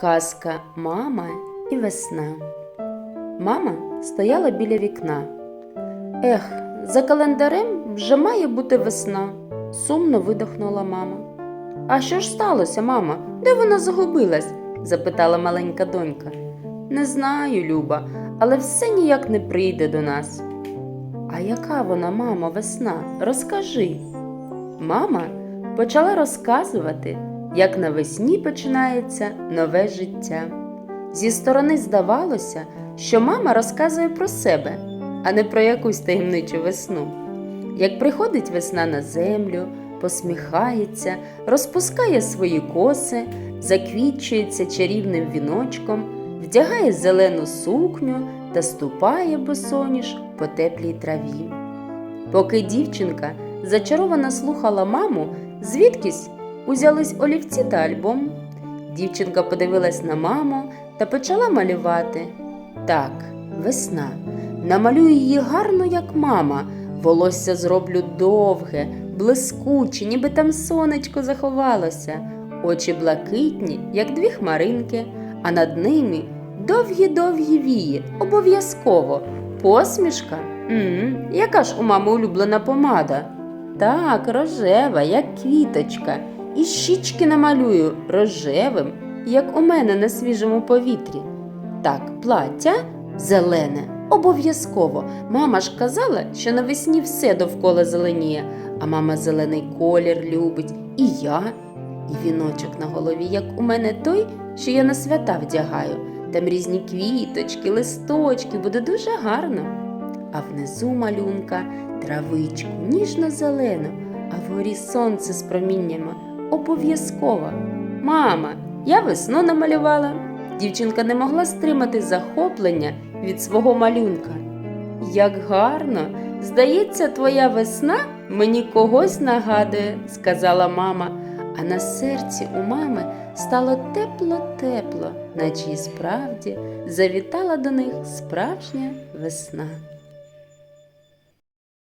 Казка Мама і весна. Мама стояла біля вікна. Ех, за календарем вже має бути весна, сумно видихнула мама. А що ж сталося, мама? Де вона загубилась? запитала маленька донька. Не знаю, Люба, але все ніяк не прийде до нас. А яка вона, мамо, весна? Розкажи. Мама почала розказувати, як навесні починається нове життя. Зі сторони здавалося, що мама розказує про себе, а не про якусь таємничу весну. Як приходить весна на землю, посміхається, розпускає свої коси, заквітчується чарівним віночком, вдягає зелену сукню та ступає босоніж по теплій траві. Поки дівчинка зачаровано слухала маму, звідкись узялись олівці та альбом. Дівчинка подивилась на маму та почала малювати. Так, весна. Намалюю її гарно, як мама. Волосся зроблю довге, блискуче, ніби там сонечко заховалося, очі блакитні, як дві хмаринки, а над ними довгі-довгі вії, обов'язково. Посмішка? м яка ж у мами улюблена помада? Так, рожева, як квіточка. І щічки намалюю рожевим, як у мене на свіжому повітрі. Так, плаття зелене, обов'язково. Мама ж казала, що навесні все довкола зеленіє, а мама зелений колір любить, і я, і віночок на голові, як у мене той, що я на свята вдягаю. Там різні квіточки, листочки, буде дуже гарно. А внизу малюнка травичку ніжно-зелену, а вгорі сонце з проміннями обов'язково. Мама, я весну намалювала. Дівчинка не могла стримати захоплення від свого малюнка. Як гарно! Здається, твоя весна мені когось нагадує, сказала мама, а на серці у мами стало тепло-тепло, наче і справді завітала до них справжня весна.